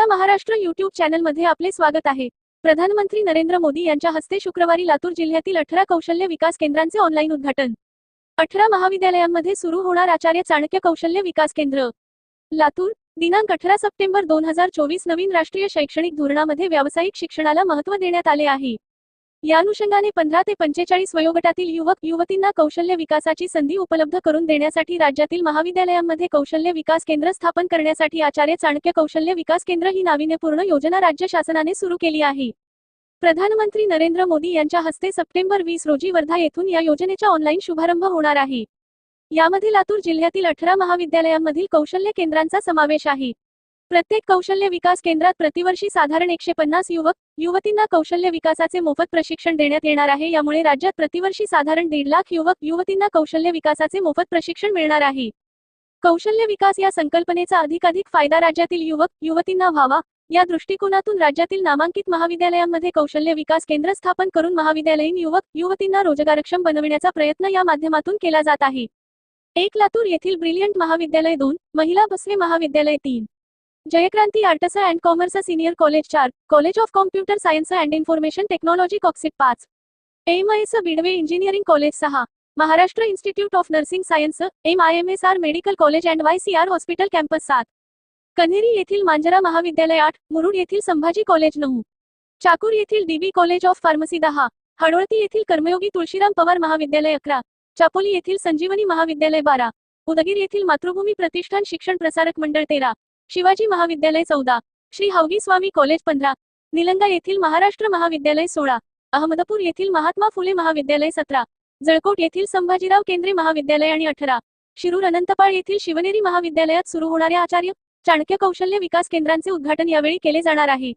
आपल्या महाराष्ट्र युट्यूब चॅनलमध्ये आपले स्वागत आहे. प्रधानमंत्री नरेंद्र मोदी यांच्या हस्ते शुक्रवारी लातूर जिल्ह्यातील अठरा कौशल्य विकास केंद्रांचे ऑनलाईन उद्घाटन. अठरा महाविद्यालयांमध्ये सुरू होणार आचार्य चाणक्य कौशल्य विकास केंद्र. लातूर दिनांक अठरा सप्टेंबर दोन हजार चोवीस नवीन राष्ट्रीय शैक्षणिक धोरणामध्ये व्यावसायिक शिक्षणाला महत्त्व देण्यात आले आहे. या अनुषंगाने पंधरा ते पंचेचाळीस वयोगटातील युवक युवतींना कौशल्य विकासाची संधी उपलब्ध करून देण्यासाठी राज्यातील महाविद्यालयांमध्ये कौशल्य विकास केंद्र स्थापन करण्यासाठी आचार्य चाणक्य कौशल्य विकास केंद्र ही नाविन्यपूर्ण योजना राज्य शासनाने सुरू केली आहे. प्रधानमंत्री नरेंद्र मोदी यांच्या हस्ते सप्टेंबर वीस रोजी वर्धा येथून या योजनेचा ऑनलाईन शुभारंभ होणार आहे. यामध्ये लातूर जिल्ह्यातील अठरा महाविद्यालयांमधील कौशल्य केंद्रांचा समावेश आहे. प्रत्येक कौशल्य विकास केंद्रात प्रतिवर्षी साधारण एकशे पन्नास युवक युवतींना कौशल्य विकासाचे मोफत प्रशिक्षण देण्यात येणार आहे. यामुळे राज्यात प्रतिवर्षी साधारण दीड लाख युवक युवतींना कौशल्य विकासाचे मोफत प्रशिक्षण मिळणार आहे. कौशल्य विकास या संकल्पनेचा अधिकाधिक फायदा राज्यातील युवक युवतींना व्हावा या दृष्टिकोनातून राज्यातील नामांकित महाविद्यालयांमध्ये कौशल्य विकास केंद्र स्थापन करून महाविद्यालयीन युवक युवतींना रोजगारक्षम बनविण्याचा प्रयत्न या माध्यमातून केला जात आहे. एक लातूर येथील ब्रिलियंट महाविद्यालय दोन महिला बसवे महाविद्यालय तीन. Jaykranti arts and commerce senior college चार college of computer science and information technology COCSIT पाच. M I S Bidwe engineering college सहा Maharashtra institute of nursing science M I M S R medical college and Y C R hospital campus सात. कन्हेरी येथील मांजरा महाविद्यालय आठ मुरुड येथील Sambhaji college नऊ. चाकूर येथील dB college of pharmacy दहा हडोळती येथील कर्मयोगी तुळशीराम पवार महाविद्यालय अकरा चापोली येथील संजीवनी महाविद्यालय बारा उदगीर येथील मातृभूमी प्रतिष्ठान शिक्षण प्रसारक मंडळ तेरा शिवाजी महाविद्यालय चौदा श्री हवगी स्वामी कॉलेज पंधरा निलंगा येथील महाराष्ट्र महाविद्यालय सोळा अहमदपूर येथील महात्मा फुले महाविद्यालय सतरा जळकोट येथील संभाजीराव केंद्रीय महाविद्यालय आणि अठरा शिरूर अनंतपाळ येथील शिवनेरी महाविद्यालयात सुरू होणाऱ्या आचार्य चाणक्य कौशल्य विकास केंद्रांचे उद्घाटन यावेळी केले जाणार आहे.